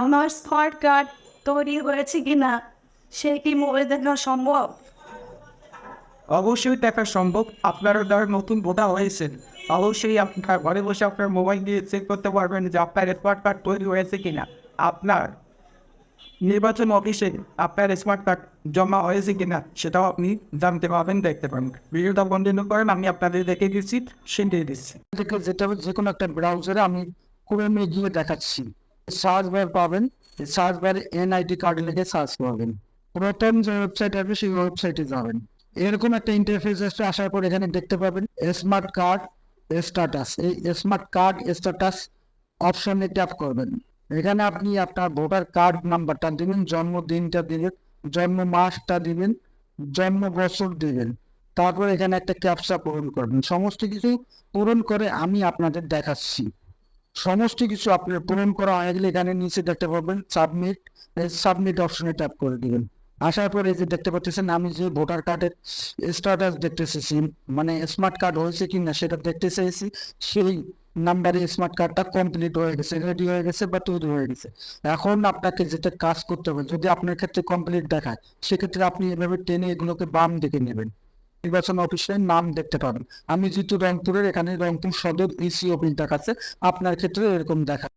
আমার smart card তৈরি হয়েছে কিনা সে কি মোবাইল দেখা সম্ভব? অবশ্যই দেখা সম্ভব। আপনারা যারা নতুন ভোটার হয়েছেন অবশ্যই আপনার ঘরে বসে আপনার মোবাইল দিয়ে চেক করতে পারবেন যে আপনার স্মার্ট কার্ড তৈরি হয়েছে কিনা। আপনার নির্বাচন অফিসে আপনার স্মার্ট কার্ড জমা হয়েছে কিনা সেটাও আপনি জানতে পারবেন দেখতে পারবেন। ভিডিওটা কন্টিনিউ করেন আমি আপনাদের দেখে দিচ্ছি সেটাই দিচ্ছি। যেটা যে কোনো একটা ব্রাউজারে আমি ক্রোমে গিয়ে দেখাচ্ছি। সার্চ বার পাবেন, সার্চ বারে এনআইডি কার্ড লিখে সার্চ করবেন। প্রথম যে ওয়েবসাইট আসবে, সেই ওয়েবসাইটে যাবেন। এরকম একটা ইন্টারফেস আসবে, আসার পর এখানে দেখতে পাবেন স্মার্ট কার্ড স্ট্যাটাস এই স্মার্ট কার্ড স্ট্যাটাস অপশনে ট্যাপ করবেন। এখানে আপনি আপনার ভোটার কার্ড নাম্বারটা দিবেন, জন্মদিনটা দিবেন, জন্ম মাসটা দিবেন, জন্ম বছর দিবেন। তারপর এখানে একটা ক্যাপচা পূরণ করবেন। সমস্ত কিছু পূরণ করে আমি আপনাদের দেখাচ্ছি। সমস্ত কিছু আপনার পূরণ করা হয়ে গেলে এখানে নিচে দেখতে পাবেন সাবমিট সাবমিট অপশনে ট্যাপ করে দিবেন। আসার পর যে দেখতে পাচ্ছেন, আমি যে ভোটার কার্ডের স্ট্যাটাস দেখতে চেয়েছি মানে স্মার্ট কার্ড হয়েছে কি না সেটা দেখতে চেয়েছি সেই নাম্বারে স্মার্ট কার্ডটা কমপ্লিট হয়ে গেছে রেডি হয়ে গেছে বা তৈরি হয়ে গেছে। এখন আপনাকে যেটা কাজ করতে হবে, যদি আপনার ক্ষেত্রে কমপ্লিট দেখায়, সেক্ষেত্রে আপনি এভাবে টেনে এগুলোকে বাম দিকে নেবেন। নির্বাচন অফিসের নাম দেখতে পাবেন। আমি যেহেতু রংপুরের এখানে রংপুর সদর ইসি অফিস দেখাচ্ছে আপনার ক্ষেত্রে এরকম দেখা